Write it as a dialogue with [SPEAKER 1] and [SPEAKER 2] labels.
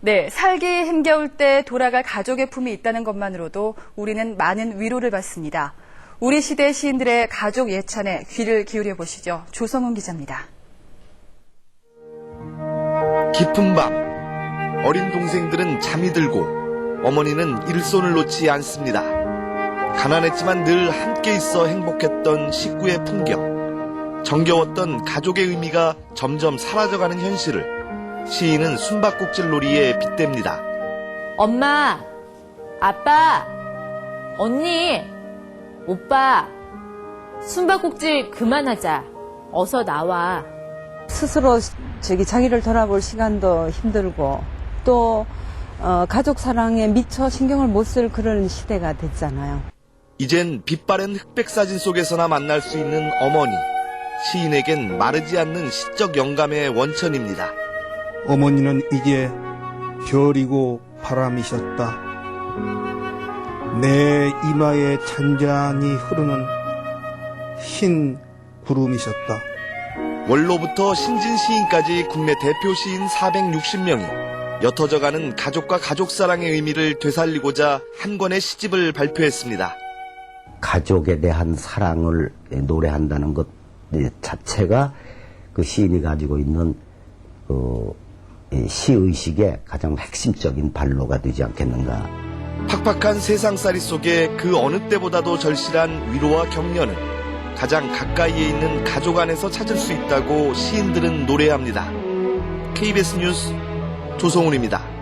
[SPEAKER 1] 네, 살기 힘겨울 때 돌아갈 가족의 품이 있다는 것만으로도 우리는 많은 위로를 받습니다. 우리 시대 시인들의 가족 예찬에 귀를 기울여 보시죠. 조성훈 기자입니다.
[SPEAKER 2] 깊은 밤 어린 동생들은 잠이 들고 어머니는 일손을 놓지 않습니다. 가난했지만 늘 함께 있어 행복했던 식구의 풍경, 정겨웠던 가족의 의미가 점점 사라져가는 현실을 시인은 숨바꼭질 놀이에 빗댑니다.
[SPEAKER 3] 엄마, 아빠, 언니, 오빠, 숨바꼭질 그만하자. 어서 나와.
[SPEAKER 4] 스스로 저기 자기를 돌아볼 시간도 힘들고 또 어, 가족 사랑에 미처 신경을 못 쓸 그런 시대가 됐잖아요.
[SPEAKER 2] 이젠 빛바랜 흑백 사진 속에서나 만날 수 있는 어머니. 시인에겐 마르지 않는 시적 영감의 원천입니다.
[SPEAKER 5] 어머니는 이제 별이고 바람이셨다. 내 이마에 잔잔히 흐르는 흰 구름이셨다.
[SPEAKER 2] 원로부터 신진 시인까지 국내 대표 시인 460명이 옅어져가는 가족과 가족 사랑의 의미를 되살리고자 한 권의 시집을 발표했습니다.
[SPEAKER 6] 가족에 대한 사랑을 노래한다는 것 자체가 그 시인이 가지고 있는 그 시의식의 가장 핵심적인 발로가 되지 않겠는가.
[SPEAKER 2] 팍팍한 세상살이 속에 그 어느 때보다도 절실한 위로와 격려는 가장 가까이에 있는 가족 안에서 찾을 수 있다고 시인들은 노래합니다. KBS 뉴스 조성훈입니다.